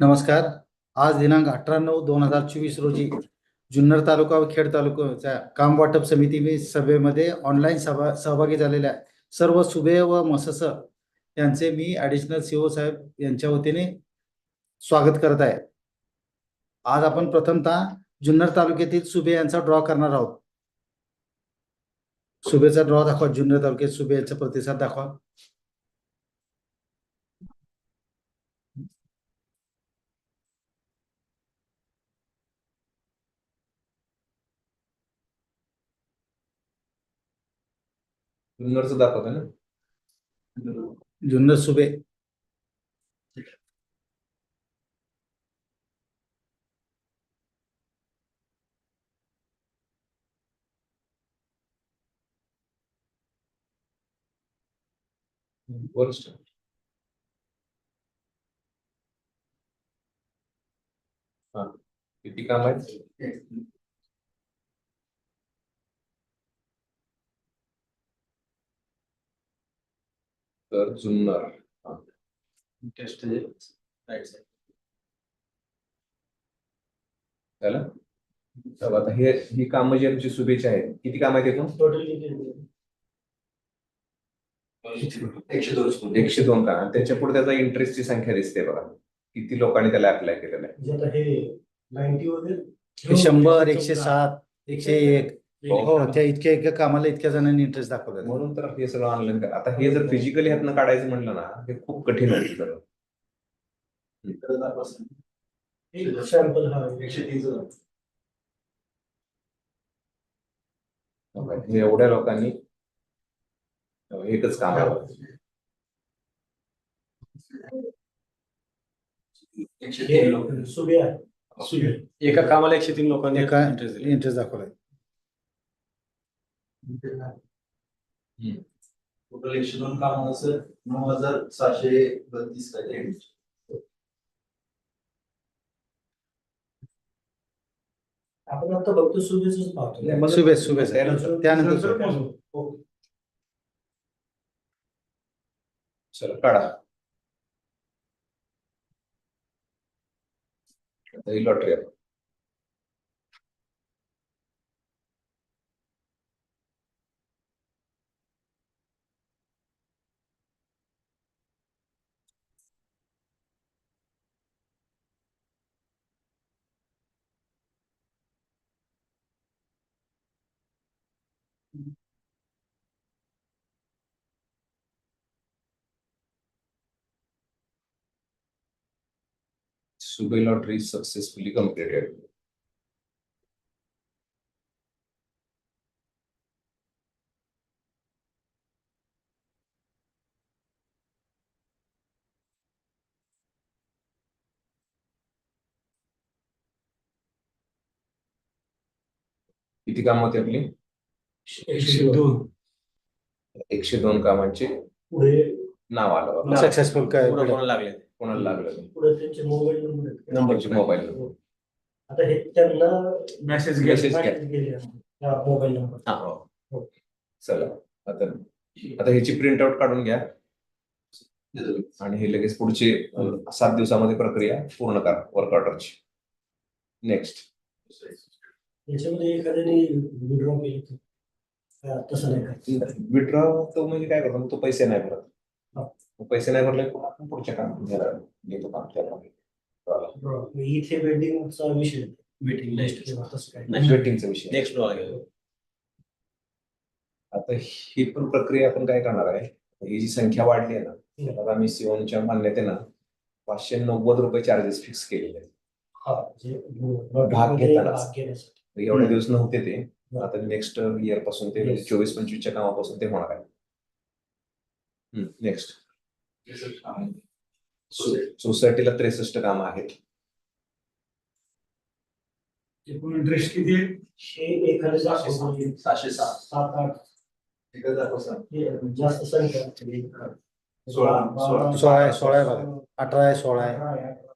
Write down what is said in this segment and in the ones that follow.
नमस्कार. आज दिनांक अठरा नऊ दोन हजार चोवीस रोजी जुन्नर तालुका व खेड तालुक्याच्या काम वाटप समिती सभेमध्ये ऑनलाईन सभा सहभागी झालेल्या सर्व सुबे व मसस यांचे मी ऍडिशनल सीओ साहेब यांच्या वतीने स्वागत करत आहे. आज आपण प्रथमतः जुन्नर तालुक्यातील सुबे यांचा ड्रॉ करणार आहोत. सुबेचा ड्रॉ दाखवा जुन्नर तालुक्यात सुबे यांचा प्रतिसाद दाखवा. जुन्नरचं दाखवतो ना? जुन्नर सुबे. वरिष्ठ हा. किती काम आहेत? तर जुन्नर. हा. झालं तर आता हे ही कामं जी आमची शुभेच्छा आहेत किती काम आहेत एकूण एकशे दोन. एकशे दोन का? आणि त्याच्या पुढे त्याचा इंटरेस्टची संख्या दिसते बघा. किती लोकांनी त्याला अप्लाय केलेलं आहे. हे शंभर एकशे सात एकशे एक. हो. हो त्या इतक्या इतक्या कामाला इतक्या जणांनी इंटरेस्ट दाखवला म्हणून तर हे सगळं ऑनलाईन आता हे जर फिजिकली ह्यातनं काढायचं म्हटलं ना हे खूप कठीण आहे सगळं. हे एवढ्या लोकांनी एकच काम एका कामाला एकशे तीन लोकांनी एका. इंटरेस्ट दाखवलाय. टोटल एकशे दोन कामाला सर नऊ हजार सहाशे बत्तीस काहीतरी. आपण आता बघतो सुबेच पाहतो. सुबे सुबे त्यानंतर-. ओके. चला काढा. आता ही लॉटरी आहे. सुबे लॉटरी सक्सेसफुली completed. किती काम होते आपली एकशे दोन एकशे दोन कामांचे पुढे नाव आलं. सक्सेसफुल काय पुढं कोणाला लागले कोणाला लागलं पुढे त्यांचे मोबाईल नंबर आहेत. नंबरचे मोबाईल नंबर. हो. आता हे त्यांना मेसेज Message घ्या. गेले. हा मोबाईल नंबर हा हो. चला आता आता ह्याची प्रिंट आउट काढून घ्या आणि हे लगेच पुढची अं, सात दिवसामध्ये प्रक्रिया पूर्ण करा वर्क ऑर्डरची नेक्स्ट याच्यामध्ये एखाद्याने विड्रॉ केली हा, तसं नाही का विड्रॉ तो म्हणजे काय करतो? तो पैसे नाही भरत. हा. पैसे नाही भरले की आपण पुढच्या काम घेतो काम त्याला इथे वेटिंगचा विषय नाही. वेटिंगचा विषय. नेक्स्ट ड्रॉ आता ही पण प्रक्रिया आपण काय करणार आहे? ही जी संख्या वाढली आहे ना त्याला आम्ही सिओनच्या मान्यतेनं पाचशे नव्वद रुपये चार्जेस फिक्स केलेले आहेत. हा जे भाग. तर एवढे दिवस नव्हते ते. आता नेक्स्ट इयरपासून ते Yes. चोवीस पंचवीसच्या कामापासून ते होणार आहे. नेक्स्ट सोसायटीला त्रेसष्ट कामं आहेत. एकूण इंटरेस्ट किती आहे? हे एखादं सहाशे सहा. सात आठ. हे जास्त संख्या सोळा, बारा, सोळा आहे, सोळा आहे बघा. अठरा आहे सोळा आहे अठरा आहे.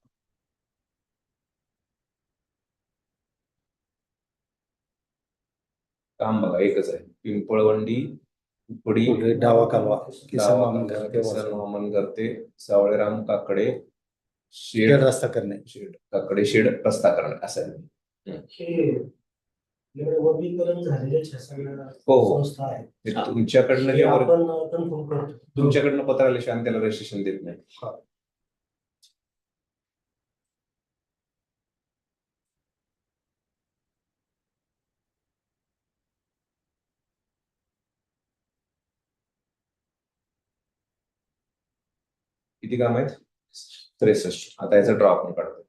काम बघा एकच आहे. पिंपळवंडी पुडी पुढे डावा कालवा किसन डावा वामन करते किसन वामन करते. सावळेराम काकडे शेड शेड रस्ता करणे. शेड काकडे शेड रस्ता करणे असं आहे. हे सगळ्या हो. संस्था आहेत. तुमच्याकडनं हे जे वर- आपण करतो. तुमच्याकडनं पत्र त्याला रजिस्ट्रेशन देत नाही. किती काम आहेत? त्रेसष्ट आता याचा ड्रॉ आपण काढतो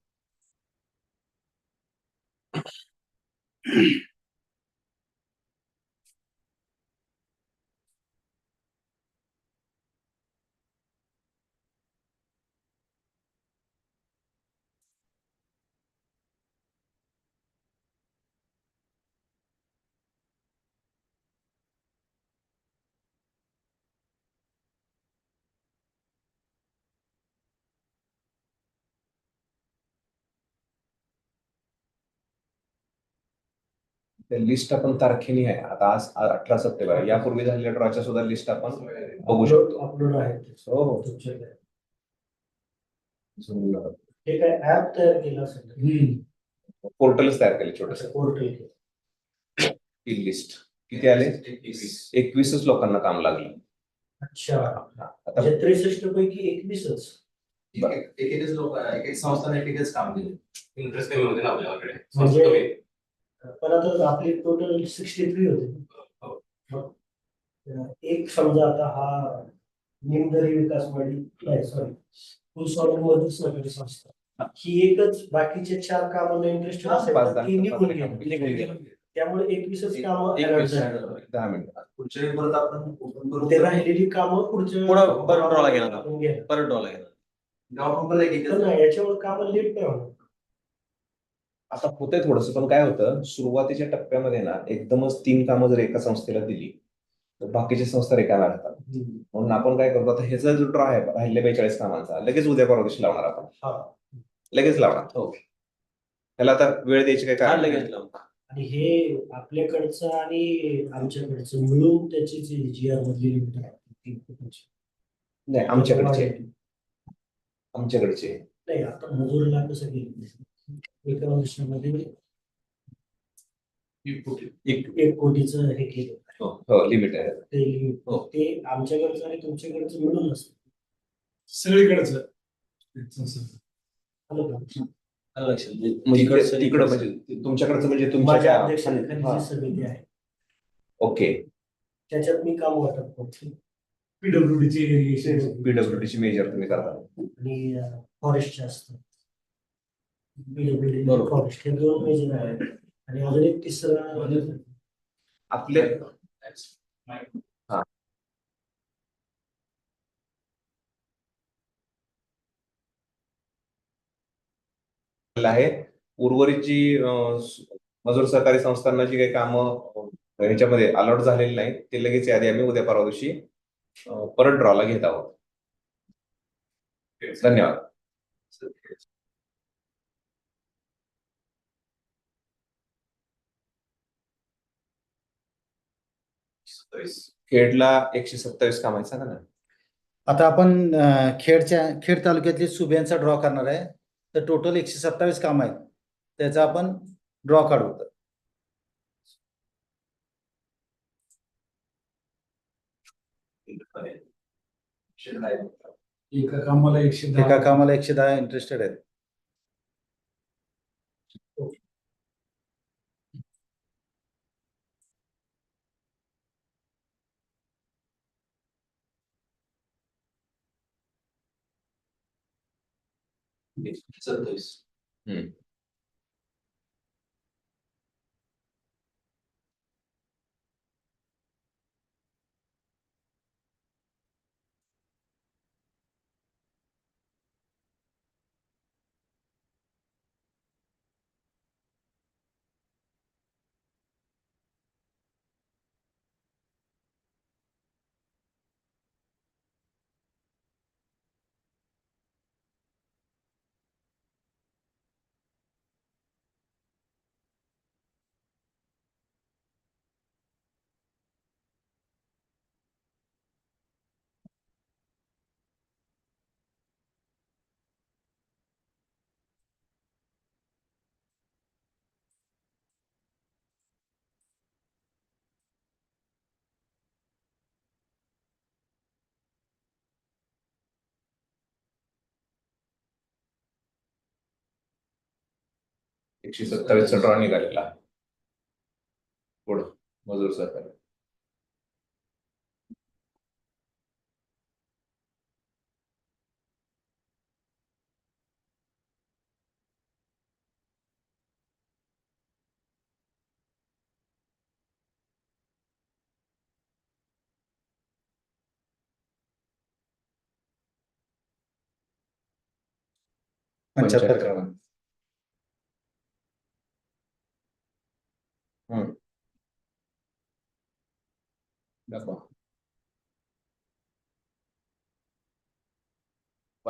ते लिस्ट आपण तारखेने आहे. आता आज अठरा सप्टेंबर. यापूर्वी झालेल्या ड्रॉच्या सुद्धा लिस्ट आपण बघू शकतो. अपलोड आहे हो, हो. हे काय ऍप तयार केलं असेल पोर्टलच तयार केले छोटस. पोर्टल ही लिस्ट किती आले? एकवीसच लोकांना काम लागलं. अच्छा. आता त्रेसष्ट पैकी एकवीसच. एक- एक- एक एकच लोक एक एक संस्थाने एकच काम दिले. इंटरेस्ट कमी होते ना आपल्याकडे. म्हणजे पण आता आपली टोटल सिक्स्टी थ्री होते. हो. एक समजा आता हा निमदरी विकास मंडळी नाही सॉरी मधील सहकारी संस्था. ही. एकच बाकीचे चार कामांना ती निघून गेली गेलं. त्यामुळे एकवीसच एक- कामं. दहा मिनिट. पुढच्या परत आपण ओपन करू? ते राहिलेली कामं पुढच्या पुढं- परत डॉल गाव परत एक पण एकच नाही याच्यावर कामं लेट नाही होणार. आता होतंय थोडस पण काय होतं सुरुवातीच्या टप्प्यामध्ये ना एकदमच तीन कामं जर एका संस्थेला दिली तर बाकीच्या संस्था रिकाम्या राहतात म्हणून आपण काय करतो आता ह्याचा जो ड्रॉ आहे राहिले बेचाळीस कामांचा लगेच उद्या परवा दिवशी लावणार आपण हा. लगेच लावणार हो त्याला आता वेळ द्यायची काय कारण लगेच. लावून. आणि हे आपल्याकडचं आणि आमच्याकडचं मिळून त्याची जी जी आर मधली लिमिट आहे. नाही आमच्याकडचे आमच्याकडचे नाही आता मजुरीला कसं केलं एका वर्षामध्ये एक एक कोटीचं हे केलं हो लिमिट आहे ते limit. हो. ते आमच्याकडचं आणि तुमच्याकडचं मिळून असतं सगळीकडचं आलं का? आलं लक्षात. म्हणजे तिकडचं- तिकडं म्हणजे तुमच्याकडचं म्हणजे माझ्या तुमच्या हा. जी समिती आहे ओके त्याच्यात मी काम वाटप करतो PWD ची irrigation. पीडब्ल्यूडी ची मेजर तुम्ही करता आणि फॉरेस्टचे असतात पीडब्ल्यूडी बरोबर. फॉरेस्ट हे दोन मेजर आहेत आणि अजून एक तिसरा आपले? आहे उर्वरित जी अं, स- मजूर सहकारी संस्थांना जी काही कामं अं, ह्याच्यामध्ये अलॉट झालेली नाही ते लगेच यादी आम्ही उद्या परवा दिवशी अं, परत ड्रॉला घेत आहोत. धन्यवाद. खेडला एकशे सत्तावीस काम आहे सांगा ना आता आपण अं, खेडच्या खेड तालुक्यातले सुब्यांचा ड्रॉ करणार आहे. तर टोटल एकशे सत्तावीस काम आहेत. त्याचा आपण ड्रॉ काढू एका कामाला एकशे दहा. एका कामाला एकशे दहा इंटरेस्टेड आहेत. सत्तावीस एकशे सत्तावीसचा ड्रॉ निघालेला. पुढं मजूर पंच्याहत्तर. पंच्याहत्तर क्रमांक दाखवा.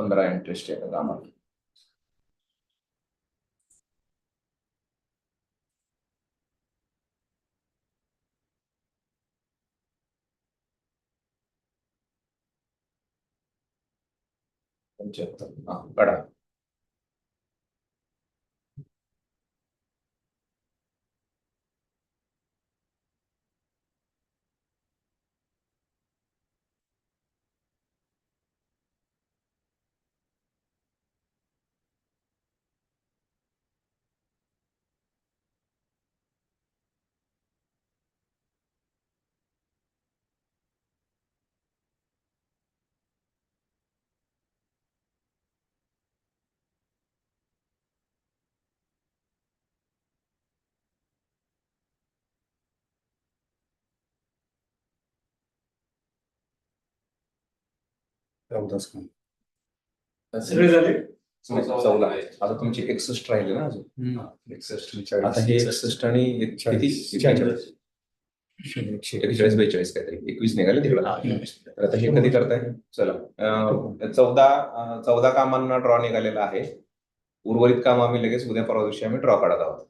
पंधरा इंटरेस्ट आहे आम्हाला पंच्याहत्तर हा चौदाच क्रमांक सगळे झाले? चौदा आता तुमची एकसष्ट राहिले ना अजून? आता हे एकसष्ट आणि एक- किती? चाळीस. एकेचाळीस बेचाळीस काहीतरी एकवीस निघाले तिकडं तर आता हे कधी करताय? चला. चौदा चौदा कामांना ड्रॉ निघालेला आहे. उर्वरित काम आम्ही लगेच उद्या परवा दिवशी आम्ही ड्रॉ काढत आहोत.